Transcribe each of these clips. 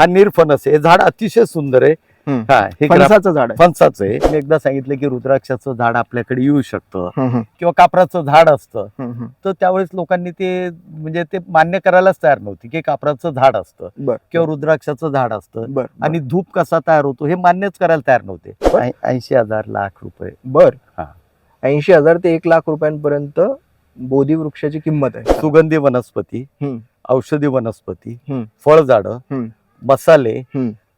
हा निरफणस आहे. हे झाड अतिशय सुंदर आहे. हा हे फणसाचं झाड फणसाचं आहे. मी एकदा सांगितलं की रुद्राक्षाचं झाड आपल्याकडे येऊ शकतं. किंवा कापराचं झाड असतं. तर त्यावेळेस लोकांनी ते म्हणजे ते मान्य करायलाच तयार नव्हती की कापराचं झाड असतं. किंवा रुद्राक्षाचं झाड असतं. आणि धूप कसा तयार होतो हे मान्यच करायला तयार नव्हते. ऐंशी हजार लाख रुपये. बर. हा. ऐंशी हजार ते एक लाख रुपयांपर्यंत बोधी वृक्षाची किंमत आहे. सुगंधी वनस्पती. औषधी वनस्पती. फळझाडं मसाले.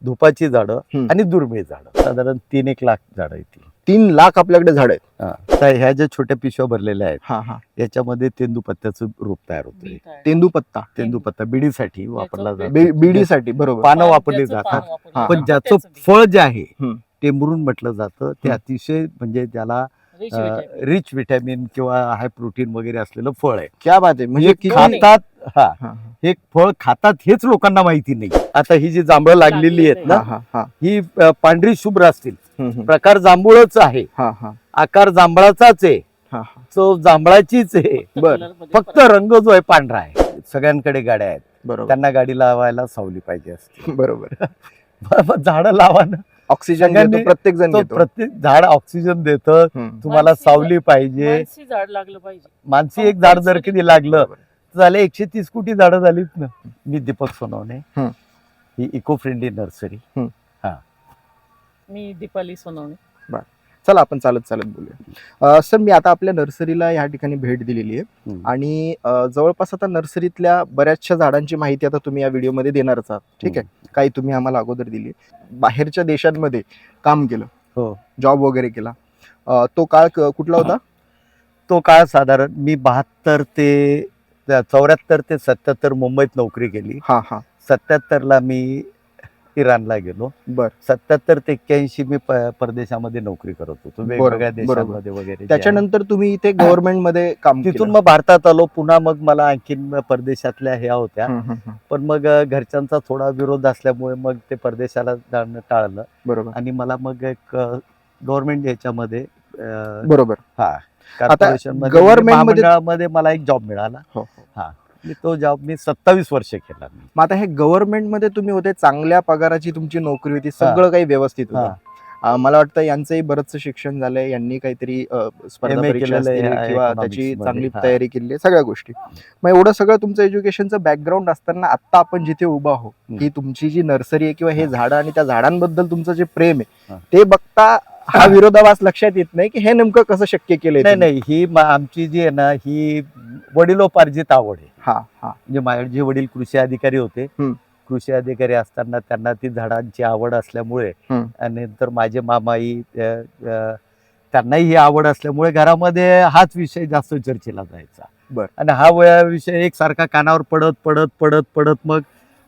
धुपाची झाडं. आणि दुर्मिळ झाडं. साधारण तीन एक लाख झाडं येतील तीन लाख आपल्याकडे झाड आहेत. ह्या ज्या छोट्या पिशव्या भरलेल्या आहेत हा हा. याच्यामध्ये तेंदूपत्त्याचं रूप तयार होतंय. तेंदूपत्ता. तेंदूपत्ता बिडीसाठी वापरला जातो. बीडीसाठी बरोबर. पानं वापरली जातात. पण ज्याचं फळ जे आहे. ते मुरून म्हटलं जातं. ते. अतिशय म्हणजे त्याला रिच विटॅमिन किंवा हाय प्रोटीन वगैरे असलेलं फळ आहे. क्या बात आहे. म्हणजे खातात हा. हा, हा. फळ खातात हेच लोकांना माहिती नाही. आता ही जी जांभळं लागलेली आहेत ना हा हा. ही अ, पांढरी शुभ्र असतील. हम्म, हम्म. प्रकार जांभूळच आहे. हा हा. आकार जांभळाचाच आहे. हा हा. चव जांभळाची आहे. बर. फक्त रंग जो आहे पांढरा आहे. सगळ्यांकडे गाड्या आहेत. बरोबर. त्यांना गाडी लावायला सावली पाहिजे असते. बरोबर. झाडं लावा ना. ऑक्सिजन सगळ्यांनी घेतो प्रत्येक जण तो घेतो. प्रत्येक झाड ऑक्सिजन देतं. हम्म. तुम्हाला मानसी सावली पाहिजे. मानसी झाड लागलं पाहिजे. मानसी एक झाड जर कधी लागलं बरोबर. झाले एकशे तीस कोटी झाडं झालीत ना. मी दीपक सोनवणे. हम्म. ही इको फ्रेंडली नर्सरी मी दीपाली सोनवणे. चला आपण चालत चालत बोलूया. अं, सर मी आता आपल्या नर्सरीला या ठिकाणी भेट दिलेली आहे. हम्म. आणि अं, जवळपास आता नर्सरीतल्या बऱ्याचशा झाडांची माहिती आता तुम्ही या व्हिडिओमध्ये देणारच आहात. ठीक आहे? काही तुम्ही आम्हाला अगोदर दिली. बाहेरच्या देशांमध्ये काम केलं. हो. जॉब वगैरे केला. अं, तो काळ क- कुठला होता? तो काळ साधारण मी बहात्तर ते चौऱ्याहत्तर ते सत्याहत्तर मुंबईत नोकरी केली. हा हा. सत्याहत्तरला मी इराणला गेलो. बर. सत्याहत्तर ते एक्क्याऐंशी मी प- परदेशामध्ये नोकरी करत होतो. वेगवेगळ्या देशांमध्ये वगैरे जे आहे. त्याच्यानंतर तुम्ही इथे गव्हर्नमेंटमध्ये काम तिथून केलं. मग भारतात आलो. पुन्हा मग मला आणखीन परदेशातल्या ह्या होत्या. पण मग अ, घरच्यांचा थोडा विरोध असल्यामुळे मग ते परदेशाला जाणं टाळलं. बरोबर. आणि मला मग एक गव्हर्नमेंट याच्यामध्ये अ, बरोबर. हा. corporation मध्ये, government म्हणजे मध्ये- महामंडळामध्ये मला एक जॉब मिळाला. हो हो. मी तो जॉब मी सत्तावीस वर्ष केला. मग आता हे गव्हर्नमेंटमध्ये तुम्ही होते चांगल्या पगाराची तुमची नोकरी होती सगळं काही व्यवस्थित. होतं. मला वाटतं यांचंही बरंचसं शिक्षण झालंय यांनी काहीतरी अं, स्पर्धा MA परीक्षा केलेलं आहे असतील या किंवा economics त्याची मध्ये. चांगली हा. तयारी केली आहे सगळ्या गोष्टी मग एवढं सगळं तुमचं एज्युकेशनचं बॅकग्राऊंड असताना आता आपण जिथे उभा आहो हम्म. की तुमची जी नर्सरी आहे किंवा हे झाडं आणि त्या झाडांबद्दल तुमचं जे प्रेम आहे हा. ते बघता हा विरोधाभास लक्षात येत नाही की हे नेमकं कसं शक्य केलंय नाही तुम्ही? नाही ही मा- आमची जी आहे ना ही वडिलोपार्जित आवड आहे हा हा म्हणजे माझे वडील कृषी अधिकारी होते हम्म. कृषी अधिकारी असताना त्यांना ती झाडांची आवड असल्यामुळे हम्म. आणि नंतर माझे मामाई अ, अ, त्यांनाही ही आवड असल्यामुळे घरामध्ये हाच विषय जास्त चर्चेला जायचा. बर. आणि हा वया विषय एक सारखा कानावर पडत पडत पडत पडत मग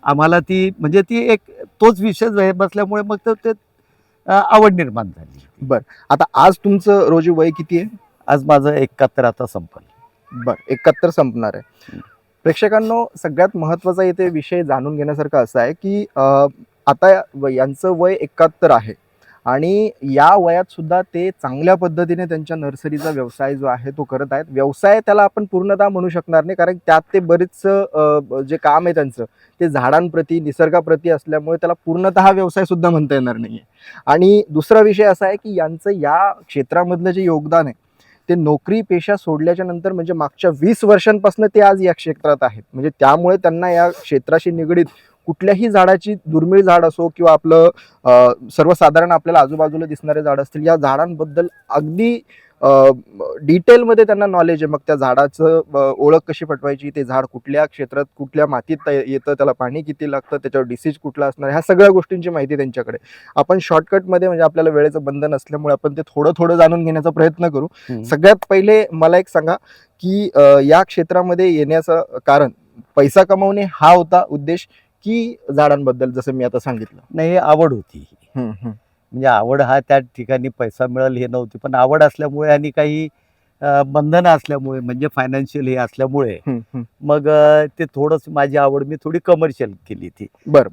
आम्हाला ती म्हणजे ती एक तोच विषय जे बसल्यामुळे मग तर ते अ, आवड निर्माण झाली. आता आज तुमचं रोजी वय किती आहे? आज माझं एकाहत्तर आता संपलं. बर. एकाहत्तर संपणार आहे. प्रेक्षकांनो सगळ्यात महत्त्वाचा इथे विषय जाणून घेण्यासारखा असा आहे की आता व- यांचं वय एकाहत्तर आहे आणि या वयात सुद्धा ते चांगल्या पद्धतीने त्यांच्या नर्सरीचा व्यवसाय जो आहे तो करत आहेत. व्यवसाय त्याला आपण पूर्णतः म्हणू शकणार नाही कारण त्यात ते बरेच जे काम आहे त्यांचं ते झाडांप्रती निसर्गाप्रती असल्यामुळे त्याला पूर्णतः व्यवसाय सुद्धा म्हणता येणार नाहीये. आणि दुसरा विषय असा आहे की यांचं या क्षेत्रामधलं जे योगदान आहे ते नोकरी पेशा सोडल्याच्या नंतर म्हणजे मागच्या वीस वर्षांपासून ते आज या क्षेत्रात आहेत. म्हणजे त्यामुळे त्यांना या क्षेत्राशी निगडीत कुठल्याही झाडाची दुर्मिळ झाड असो किंवा आपलं सर्वसाधारण आपल्याला आजूबाजूला दिसणारे झाड असतील या झाडांबद्दल अगदी डिटेलमध्ये त्यांना नॉलेज आहे. मग त्या झाडाचं ओळख कशी पटवायची? ते झाड कुठल्या क्षेत्रात कुठल्या मातीत येतं? त्याला पाणी किती लागतं? त्याच्यावर डिसीज कुठला असणार? ह्या सगळ्या गोष्टींची माहिती त्यांच्याकडे आपण शॉर्टकटमध्ये म्हणजे आपल्याला वेळेचं बंधन असल्यामुळे आपण ते थोडं थोडं जाणून घेण्याचा प्रयत्न करू. सगळ्यात पहिले मला एक सांगा की या क्षेत्रामध्ये येण्याचं कारण पैसा कमवणे हा होता उद्देश की झाडांबद्दल जसं मी आता सांगितलं? नाही हे आवड होती. म्हणजे आवड हा त्या ठिकाणी पैसा मिळेल हे नव्हती. पण आवड असल्यामुळे आणि काही बंधनं असल्यामुळे म्हणजे फायनान्शियल हे असल्यामुळे मग ते थोडंसं माझी आवड मी थोडी कमर्शियल केली ती.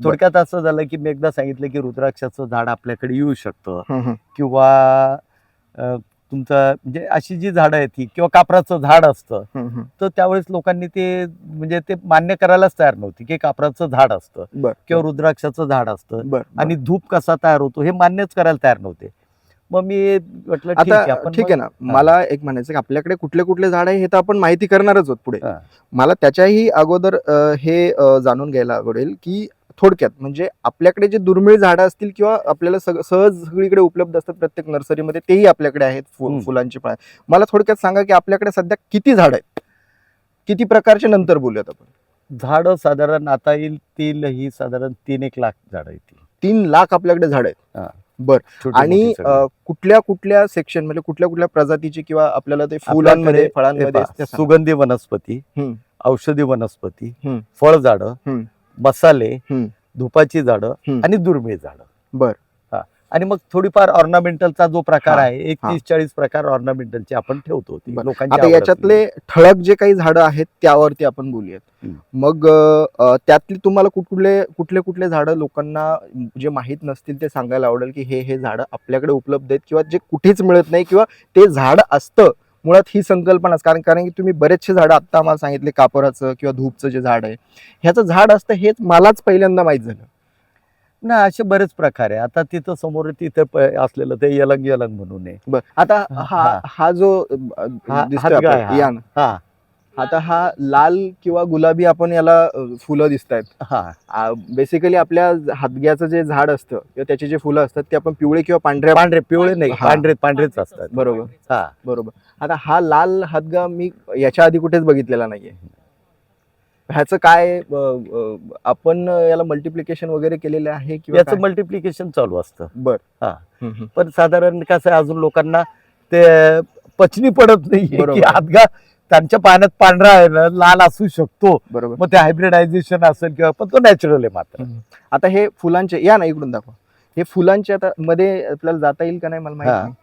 थोडक्यात असं झालं की मी एकदा सांगितलं की रुद्राक्षाचं झाड आपल्याकडे येऊ शकतं. किंवा तुमचं म्हणजे अशी जी झाडं आहेत ही किंवा कापराचं झाड असतं हम्म. तर त्यावेळेस लोकांनी ते म्हणजे ते मान्य करायलाच तयार नव्हती की कापराचं झाड असतं बर किंवा रुद्राक्षाचं झाड असतं बर आणि धूप कसा तयार होतो हे मान्यच करायला तयार नव्हते मग मी म्हटलं ठीक आहे आता आपण ठीक आहे ना. मला एक म्हणायचं की आपल्याकडे कुठले कुठले झाड आहे हे तर आपण माहिती करणारच आहोत पुढे हा. मला त्याच्याही अगोदर अ, हे अ, जाणून घ्यायला आवडेल की थोडक्यात म्हणजे आपल्याकडे जे दुर्मिळ झाडं असतील किंवा आपल्याला सहज सगळीकडे उपलब्ध असतात प्रत्येक नर्सरीमध्ये तेही आपल्याकडे आहेत. फुलांची फळ मला थोडक्यात सांगा की आपल्याकडे सध्या किती झाड आहेत किती प्रकारचे नंतर बोलूयात आपण झाडं साधारण आता येईल तील ही साधारण तीन एक लाख झाडं येतील तीन लाख आपल्याकडे झाड आहेत छोटी आणि कुठल्या कुठल्या सेक्शन म्हणजे कुठल्या कुठल्या प्रजातीची किंवा आपल्याला ते फुलांमध्ये फळांमध्ये. सुगंधी वनस्पती. औषधी वनस्पती. फळझाडं हम्म. मसाले. धुपाची झाडं. आणि दुर्मिळ झाडं बर. हा आणि मग थोडीफार ऑर्नामेंटलचा जो प्रकार आहे एक. तीस चाळीस प्रकार ऑर्नामेंटलचे आपण ठेवतो आता याच्यातले ठळक जे काही झाडं आहेत त्यावरती आपण बोलूयात. मग त्यातली तुम्हाला कुठले कुठले कुठले झाडं लोकांना जे माहीत नसतील ते सांगायला आवडेल की हे हे झाडं आपल्याकडे उपलब्ध आहेत किंवा जे कुठेच मिळत नाही किंवा ते झाड असतं मुळात ही संकल्पना कारण कारण की तुम्ही बरेचसे झाडं आत्ता आम्हाला सांगितले कापराचं किंवा धूपचं जे झाड आहे. ह्याचं झाड असतं हेच मलाच पहिल्यांदा माहीत झालं. ना असे बरेच प्रकार आहे. आता तिथं समोर तिथं असलेलं ते यलंग यलंग म्हणून आहे. आता हा, हा जो हा- आता हा लाल किंवा गुलाबी आपण याला फुलं दिसत आहेत हा बेसिकली आपल्या हातग्याचं जे झाड असतं किंवा त्याचे जे फुलं असतात ते आपण पिवळे किंवा पांढऱ्या पांढरे पिवळे नाही. पांढरे पांढरेच असतात. बरोबर. हा. बरोबर. आता हा लाल हातगा मी याच्या आधी कुठेच बघितलेला नाहीये. ह्याचं काय आपण याला मल्टिप्लिकेशन वगैरे केलेलं आहे किंवा याचं? मल्टिप्लिकेशन चालू असतं. बर. हा. पण साधारण कसं अजून लोकांना ते पचनी पडत नाही त्यांच्या पाण्यात पांढरा आहे ना लाल असू शकतो. बरोबर. मग ते हायब्रिडायझेशन असेल किंवा पण तो नॅचरल आहे मात्र. आता हे फुलांचे या ना इकडून दाखवा. हे फुलांचे आता मध्ये आपल्याला जाता येईल का नाही मला माहिती हा. नाही.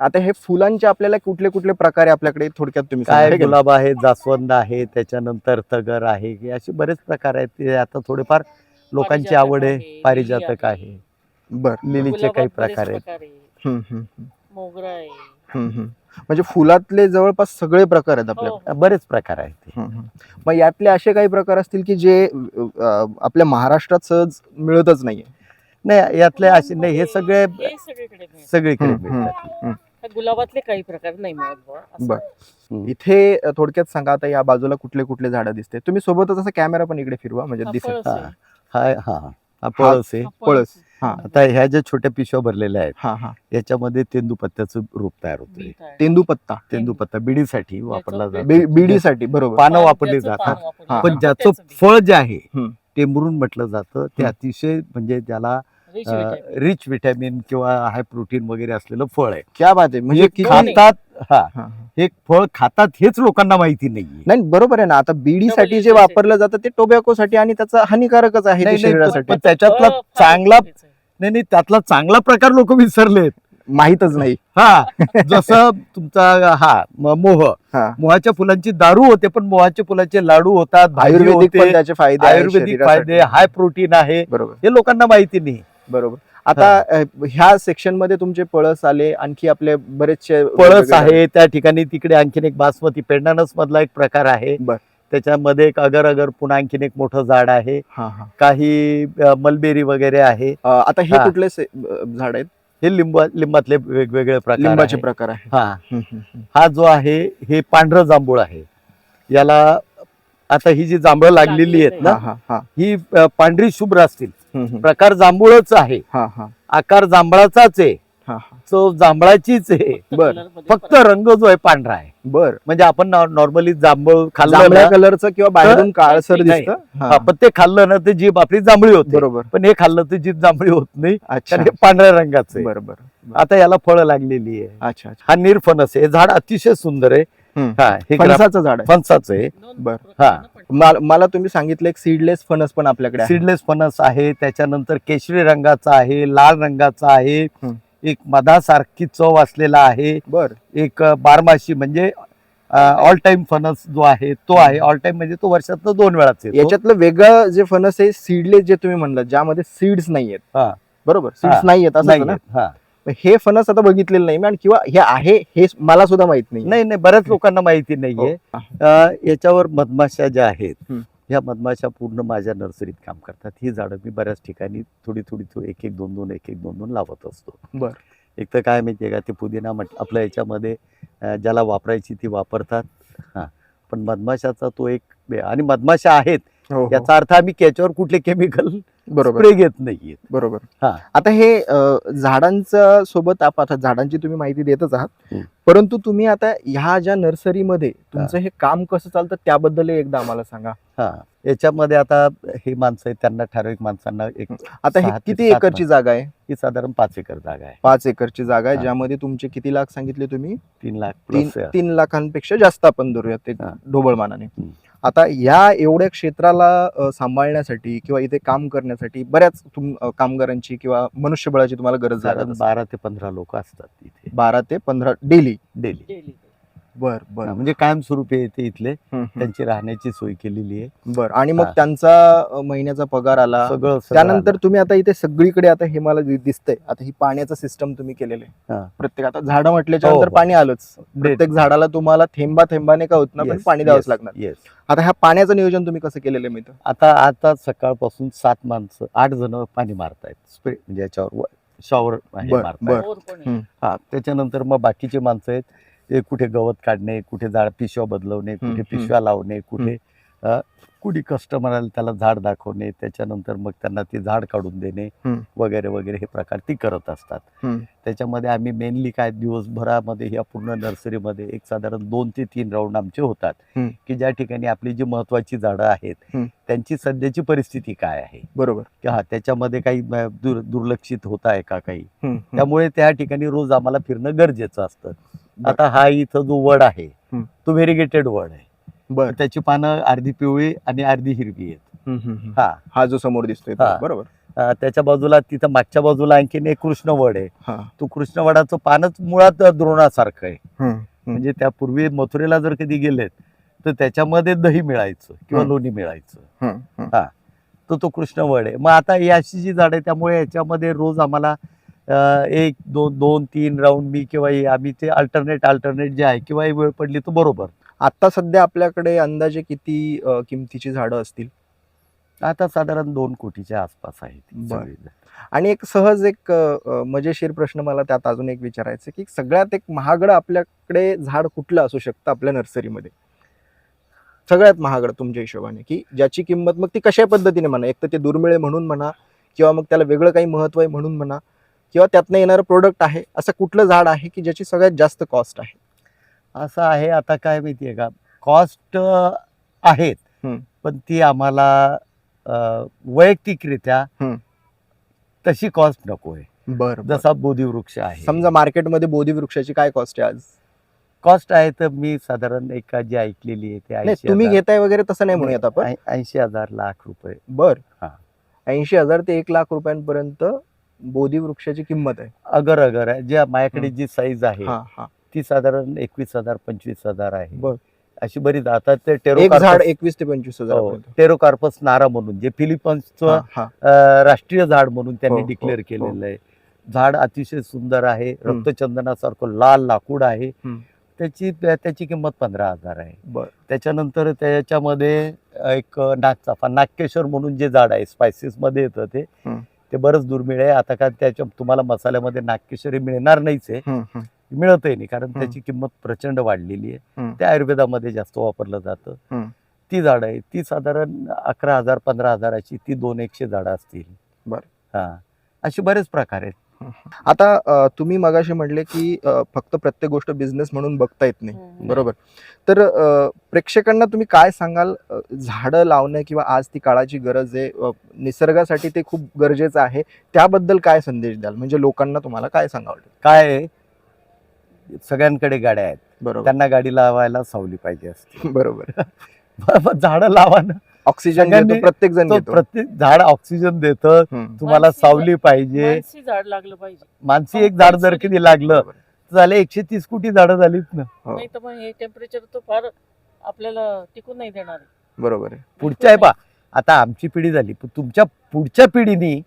आता हे फुलांचे आपल्याला कुठले कुठले प्रकार आहे आपल्याकडे? थोडक्यात तुम्ही सांगा, काय. गुलाब आहे जास्वंद आहे त्याच्यानंतर तगर आहे हे असे बरेच प्रकार आहेत. ते आता थोडेफार लोकांची पारिजातक आवड आहे आहे, पारिजातक लिली आहे. बर. लिलीचे गुलाबात काही बरेच प्रकार आहेत. हम्म, हम्म, मोगरा आहे. हम्म, हम्म. म्हणजे फुलातले जवळपास सगळे प्रकार आहेत आपल्याकडे हो. बरेच प्रकार आहेत. मग यातले असे काही प्रकार असतील की जे अ, आपल्या महाराष्ट्रात सहज मिळतच नाहीये नाही यातले असे नाही हे सगळे हे सगळीकडे मिळतं. सगळीकडे हम्म, हम्म. मिळतात ह्या गुलाबातले काही प्रकार नाही मिळत बुवा, असं. बर. इथे अ, थोडक्यात सांगा आता या बाजूला कुठले कुठले झाडं दिसते तुम्ही सोबतच असा कॅमेरा पण इकडे फिरवा म्हणजे हा, दिसेल पळस हा आहे. हा हा हा पळस आहे हा, पळस. हा. आता ह्या ज्या छोट्या पिशव्या भरलेल्या आहेत हा हा याच्यामध्ये तेंदूपत्त्याचं रूप तयार आहे. तेंदूपत्ता तेंदूपत्ता बिडीसाठी वापरला जातो बीडीसाठी बरोबर पानं वापरली जातात. पण. ज्याचं. फळ जे आहे हम्म. टेंबरून म्हटलं जातं ते. अतिशय म्हणजे त्याला. रिच विटॅमिन किंवा हाय प्रोटीन वगैरे असलेलं फळ आहे क्या बात आहे म्हणजे हे. खातात हा हा, फळ खातात हेच लोकांना माहिती नाहीये नाही बरोबर आहे ना आता बीडीसाठी जे वापरलं जातं ते टोबॅकोसाठी आणि त्याचा हानिकारकच आहे ते नाही, नाही, शरीरासाठी पण त्याच्यातला चांगला. नाही नाही त्यातला चांगला प्रकार लोक विसरलेत. माहीतच नाही. हा जसं तुमचा हा म- मोह. हा. मोहाच्या फुलांची दारू होते पण मोहाच्या फुलांचे लाडू होतात भाजी आयुर्वेदिक पण त्याचे फायदे आहेत आयुर्वेदिक शरीरासाठी. फायदे हाय प्रोटीन आहे बरोबर. हे लोकांना माहिती नाही. बरोबर. आता अ, ह्या सेक्शनमध्ये तुमचे पळस आले आणखी आपले बरेचसे पळस वेगवेगळे- आहे त्या ठिकाणी तिकडे आणखीन एक बासमती पेंडानस मधला एक प्रकार आहे. बर. त्याच्यामध्ये एक अगर अगर पुन्हा आणखीन एक मोठं झाड आहे. काही मलबेरी वगैरे आहे. आता हे. कुठले झाड आहेत? हे लिंबा लिंबातले वेगवेगळे प्रकार लिंबाचे. प्रकार आहे हा. हा जो आहे हे पांढरं जांभूळ आहे. याला आता ही जी जांभळं लागलेली आहेत ना हा पांढरी शुभ्र असतील. प्रकार जांभूळच आहे. आकार जांभळाचाच आहे. चव जांभळाची आहे. बर. फक्त. रंग जो आहे पांढरा आहे. बर. म्हणजे आपण नॉर्मली जांभूळ खाल्लं ना, कलरचं किंवा बाहेरून काळसर नाही. दिसतं? हा, हा, पण ते खाल्लं ना ते जीभ आपली जांभळी होते. बरोबर. पण हे खाल्लं तर जीभ जांभळी होत नाही. अच्छा. कारण हे पांढऱ्या रंगाचं आहे. बरोबर आता याला फळं लागलेली आहे. अच्छा अच्छा. हा निरफणस आहे. हे झाड अतिशय सुंदर आहे. हम्म. हा हे ग्रा- फणसाचं झाड आहे. फणसाचं आहे. बर. हा. मला मला तुम्ही सांगितलं एक सीडलेस फणस पण आपल्याकडे आहे. सीडलेस फणस आहे. त्याच्यानंतर केशरी रंगाचा आहे लाल रंगाचा आहे. एक मधासारखी चव असलेला आहे बर एक बारमाशी म्हणजे ऑल टाइम फणस जो आहे तो आहे ऑल टाइम म्हणजे तो वर्षात दोन वेळाच येतो याच्यातलं वेगळं जे फणस आहे सीडलेस जे तुम्ही म्हणलं ज्यामध्ये सीड्स नाहीयेत हा. बरोबर. सीड्स नाहीयेत असं नाही ना आहेत. हा हे फणस आता बघितलेलं नाही आणि किंवा हे आहे हे मला सुद्धा माहीत नाही नाही नाही बऱ्याच लोकांना माहिती नाहीये हो. याच्यावर मधमाशा ज्या आहेत. ह्या मधमाशा पूर्ण माझ्या नर्सरीत काम करतात. ही झाडं मी बऱ्याच ठिकाणी थोडी थोडी थोडी एक एक दोन दोन एक एक दोन दोन लावत असतो. बर. एक तर काय माहितीये का ते पुदिना म्हटलं आपल्या याच्यामध्ये ज्याला वापरायची ती वापरतात. हा. पण मधमाशाचा तो एक आणि मधमाशा आहेत हो, हो. याचा अर्थ आम्ही त्याच्यावर कुठले केमिकल बरोबर स्प्रे घेत नाहीये बरोबर हा. आता हे अ, झाडांच्या सोबत आप- आता झाडांची तुम्ही माहिती देतच आहात हम्म. परंतु तुम्ही आता ह्या ज्या नर्सरीमध्ये तुमचं हे काम कसं चालतं त्याबद्दल एकदा आम्हाला सांगा हा याच्यामध्ये आता हे माणसं आहेत त्यांना ठराविक माणसांना एक आता हे सहा ते किती सात एकरची जागा आहे ही साधारण पाच एकर जागा आहे पाच एकरची जागा आहे हा. ज्यामध्ये तुमचे किती लाख सांगितले तुम्ही तीन लाख तीन plus. तीन लाखांपेक्षा जास्त आपण धरूयात ते हा. ढोबळमानाने हम्म. आता या एवढ्या क्षेत्राला सांभाळण्यासाठी किंवा इथे काम करण्यासाठी बऱ्याच तुम कामगारांची किंवा मनुष्यबळाची तुम्हाला गरज लागत बारा ते पंधरा लोक असतात इथे बारा ते पंधरा डेली. डेली. बर बर. म्हणजे कायमस्वरूपी येते इथले. हम्म, हम्म. त्यांची राहण्याची सोय केलेली आहे. बर आणि मग हा. त्यांचा महिन्याचा पगार आला. सगळं सगळं त्यानंतर तुम्ही आता इथे सगळीकडे आता हे मला दि- दिसतंय. आता ही पाण्याचं सिस्टम तुम्ही केलेलं आहे. हा. प्रत्येक आता झाडं म्हटल्याच्या हो, नंतर हो. पाणी आलंच. आलं. प्रत्येक झाडाला तुम्हाला थेंबा थेंबाने का होत ना पण Yes, पाणी द्यावंच yes, लागणार. yes. आता ह्या पाण्याचं नियोजन तुम्ही कसं केलेलं आहे मित्र? आता आता सकाळपासून सात माणसं आठ जण पाणी मारतायत. स्प्रे म्हणजे याच्यावर शॉवर बर. हा त्याच्यानंतर मग बाकीचे माणसं आहेत. ते कुठे गवत काढणे कुठे झाड पिशव्या बदलवणे कुठे. पिशव्या लावणे कुठे अ, कुणी कस्टमर आले त्याला झाड दाखवणे त्याच्यानंतर मग त्यांना ते झाड काढून देणे. वगैरे वगैरे हे प्रकार ती करत असतात. त्याच्यामध्ये आम्ही मेनली काय दिवसभरामध्ये या पूर्ण नर्सरीमध्ये एक साधारण दोन ते तीन राऊंड आमचे होतात. की ज्या ठिकाणी आपली जी महत्वाची झाडं आहेत. त्यांची सध्याची परिस्थिती काय आहे बरोबर की हा त्याच्यामध्ये काही दुर्लक्षित होत आहे का काही. त्यामुळे त्या ठिकाणी रोज आम्हाला फिरणं गरजेचं असतं आता हा इथं जो वड आहे. तो व्हेरिगेटेड वड आहे. बर. त्याची पानं अर्धी पिवळी आणि अर्धी हिरवी आहेत. हा. हा जो समोर दिसतोय हा. बरोबर. त्याच्या बाजूला तिथं मागच्या बाजूला आणखीन एक कृष्णवड आहे. हा. तो कृष्णवडाचं पानच मुळात द्रोणासारखं आहे. म्हणजे त्या पूर्वी मथुरेला जर कधी गेलेत तर त्याच्यामध्ये दही मिळायचं किंवा. लोणी मिळायचं. हम्म, हम्म. तो कृष्णवड आहे. मग आता ही अशी जी झाड आहे त्यामुळे याच्यामध्ये रोज आम्हाला एक दोन दोन तीन राऊंड मी किंवा आम्ही ते अल्टरनेट अल्टरनेट जे आहे किंवा वेळ पडली तर बरोबर. आता सध्या आपल्याकडे अंदाजे किती किमतीची झाडं असतील? आता साधारण दोन कोटीच्या आसपास आहे ती बरं. सगळी. आणि एक सहज एक मजेशीर प्रश्न मला त्यात अजून एक विचारायचं की सगळ्यात एक महागडं आपल्याकडे झाड कुठलं असू शकतं आपल्या नर्सरीमध्ये? सगळ्यात महागडं तुमच्या हिशोबाने की ज्याची किंमत मग ती कशा पद्धतीने म्हणा? एक तर ते दुर्मिळ म्हणून म्हणा किंवा मग त्याला वेगळं काही महत्त्व आहे म्हणून म्हणा. किंवा त्यातनं येणारं प्रोडक्ट आहे असं कुठलं झाड आहे की ज्याची सगळ्यात जास्त कॉस्ट आहे? असं आहे आता काय माहितीये का? कॉस्ट आहेत. पण ती आम्हाला वैयक्तिकरित्या. तशी कॉस्ट नको आहे. बरं जसा बोधिवृक्ष आहे. समजा मार्केटमध्ये बोधी वृक्षाची काय कॉस्ट आहे आज? कॉस्ट आहे तर मी साधारण एका जी ऐकलेली आहे ते तुम्ही घेताय वगैरे तसं नाही म्हणूयात आपण. ऐंशी हजार लाख रुपये. बर. हा. ऐंशी हजार ते एक लाख रुपयांपर्यंत बोधी वृक्षाची किंमत आहे. अगर अगर आहे. जे माझ्याकडे जी साईज आहे हा हा. ती साधारण एकवीस हजार पंचवीस हजार आहे. बर. अशी बरीच आता ते एक झाड टेरोकार्पस एकवीस ते पंचवीस हजार हो, टेरोकार्पस नारा म्हणून जे फिलिपन्सचं हा अ, राष्ट्रीय झाड म्हणून त्यांनी हो, हो, डिक्लेअर हो. केलेलं आहे. झाड अतिशय सुंदर आहे. रक्तचंदनासारखं लाल लाकूड आहे. हम्म. त्याची त्याची किंमत पंधरा हजार आहे. बर. त्याच्यानंतर त्याच्यामध्ये एक नागचाफा नागकेशर म्हणून जे झाड आहे स्पायसेस मध्ये येतं ते. हम्म. ते बरंच दुर्मिळ आहे आता काय त्याच्या तुम्हाला मसाल्यामध्ये नागकेशर मिळणार नाहीच आहे. मिळतही नाही कारण. त्याची किंमत प्रचंड वाढलेली आहे. ते आयुर्वेदामध्ये जास्त वापरलं जातं. ती झाडं आहे ती साधारण अकरा हजार पंधरा हजाराची ती दोन एकशे झाडं असतील बरं. हा असे बरेच प्रकार आहेत आता तुम्ही मगाशी म्हणले की फक्त प्रत्येक गोष्ट बिझनेस म्हणून बघता येत नाही. हम्म. बरोबर? तर प्रेक्षकांना तुम्ही काय सांगाल? झाडं लावणं किंवा आज ती काळाची गरज आहे निसर्गासाठी ते खूप गरजेचं आहे त्याबद्दल काय संदेश द्याल? म्हणजे लोकांना तुम्हाला काय सांगावं? काय आहे, सगळ्यांकडे गाड्या आहेत. बरोबर. त्यांना गाडी लावायला सावली पाहिजे असते. बरोबर. झाडं लावा ना. ऑक्सिजन घेतो प्रत्येक जण घेतो. प्रत्येक झाड ऑक्सिजन देतं. तुम्हाला सावली पाहिजे. मानसी झाड लागलं पाहिजे. मानसी एक झाड जर कधी लागलं झाले एकशे तीस कोटी झाडं झालीत ना. नाही तर मग हे टेम्परेचर तो फार आपल्याला टिकून नाही देणार. बरोबर आहे. पुढच्या आहे पा आता आमची पिढी झाली. पण तुमच्या पुढच्या पिढीनी.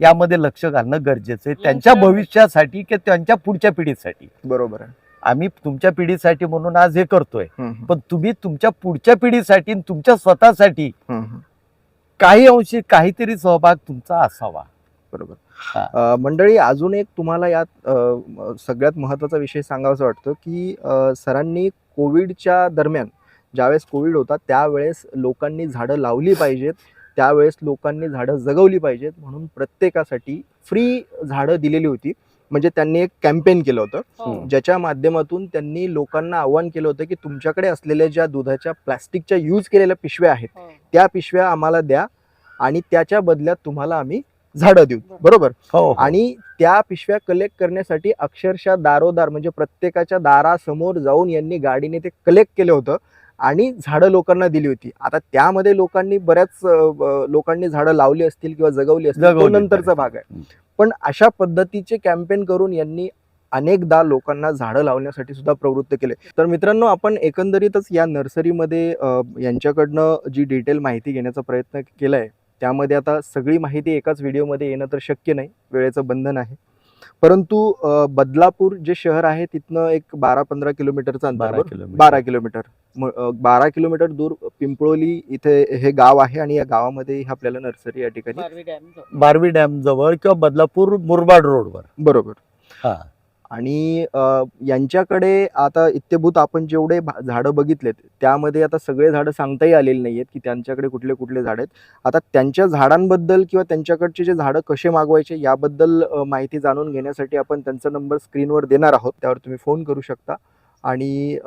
यामध्ये लक्ष घालणं गरजेचं आहे. त्यांच्या भविष्यासाठी की त्यांच्या पुढच्या पिढीसाठी? बरोबर आहे. आम्ही तुमच्या पिढीसाठी म्हणून आज हे करतोय. पण तुम्ही तुमच्या पुढच्या पिढीसाठी तुमच्या स्वतःसाठी. काही अंशी काहीतरी सहभाग तुमचा असावा. बरोबर. मंडळी अजून एक तुम्हाला यात सगळ्यात महत्त्वाचा विषय सांगावासा वाटतो की सरांनी कोविडच्या दरम्यान ज्यावेळेस कोविड होता त्यावेळेस लोकांनी झाडं लावली पाहिजेत. त्यावेळेस लोकांनी झाडं जगवली पाहिजेत. म्हणून प्रत्येकासाठी फ्री झाडं दिलेली होती. म्हणजे त्यांनी एक कॅम्पेन केलं होतं हो. ज्याच्या माध्यमातून त्यांनी लोकांना आव्हान केलं होतं की तुमच्याकडे असलेल्या ज्या दुधाच्या प्लास्टिकच्या यूज केलेल्या पिशव्या आहेत हो. त्या पिशव्या आम्हाला द्या आणि त्याच्या बदल्यात तुम्हाला आम्ही झाडं देऊ बरोबर हो. आणि त्या पिशव्या कलेक्ट करण्यासाठी अक्षरशः दारोदार म्हणजे प्रत्येकाच्या दारासमोर जाऊन यांनी गाडीने ते कलेक्ट केलं होतं आणि झाडं लोकांना दिली होती आता त्यामध्ये लोकांनी बऱ्याच लोकांनी झाडं लावली असतील किंवा जगवली असतील तो नंतरचा भाग आहे. पण अशा पद्धतीचे कॅम्पेन करून यांनी अनेकदा लोकांना झाडं लावण्यासाठी सुद्धा प्रवृत्त केले. तर मित्रांनो आपण एकंदरीतच या नर्सरीमध्ये यांच्याकडनं जी डिटेल माहिती घेण्याचा प्रयत्न केला आहे त्यामध्ये आता सगळी माहिती एकाच व्हिडिओमध्ये येणं तर शक्य नाही वेळेचं बंधन आहे. परंतु बदलापूर जे शहर आहे तिथनं एक बारा पंधरा किलोमीटरचं अंतर बारा? किलोमीटर. बारा किलोमीटर. दूर पिंपळोली इथे हे गाव आहे आणि या गावामध्ये आपल्याला नर्सरी या ठिकाणी बारवी डॅम जवळ. बारवी डॅम जवळ किंवा बदलापूर मुरबाड रोडवर. बरोबर. हा. आणि यांच्याकडे आता इत्यभूत आपण जेवढे भा- झाडं बघितलेत त्यामध्ये आता सगळे झाडं सांगताही आलेले आहेत की त्यांच्याकडे कुठले कुठले झाड आहेत. आता त्यांच्या झाडांबद्दल किंवा त्यांच्याकडचे जे झाडं कसे मागवायचे याबद्दल माहिती जाणून घेण्यासाठी आपण त्यांचा नंबर स्क्रीनवर देणार आहोत. त्यावर तुम्ही फोन करू शकता. आणि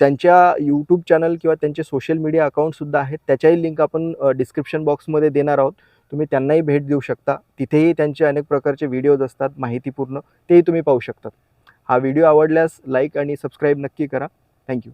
त्यांच्या यूट्यूब चॅनल किंवा त्यांचे सोशल मीडिया अकाउंटसुद्धा आहेत. त्याच्याही लिंक आपण डिस्क्रिप्शन बॉक्समध्ये देणार आहोत. तुम्ही त्यांनाही भेट देऊ शकता. तिथेही त्यांचे अनेक प्रकारचे व्हिडिओज असतात माहितीपूर्ण. तेही तुम्ही पाहू शकता हा व्हिडिओ आवडल्यास लाईक आणि सबस्क्राईब नक्की करा. थँक्यू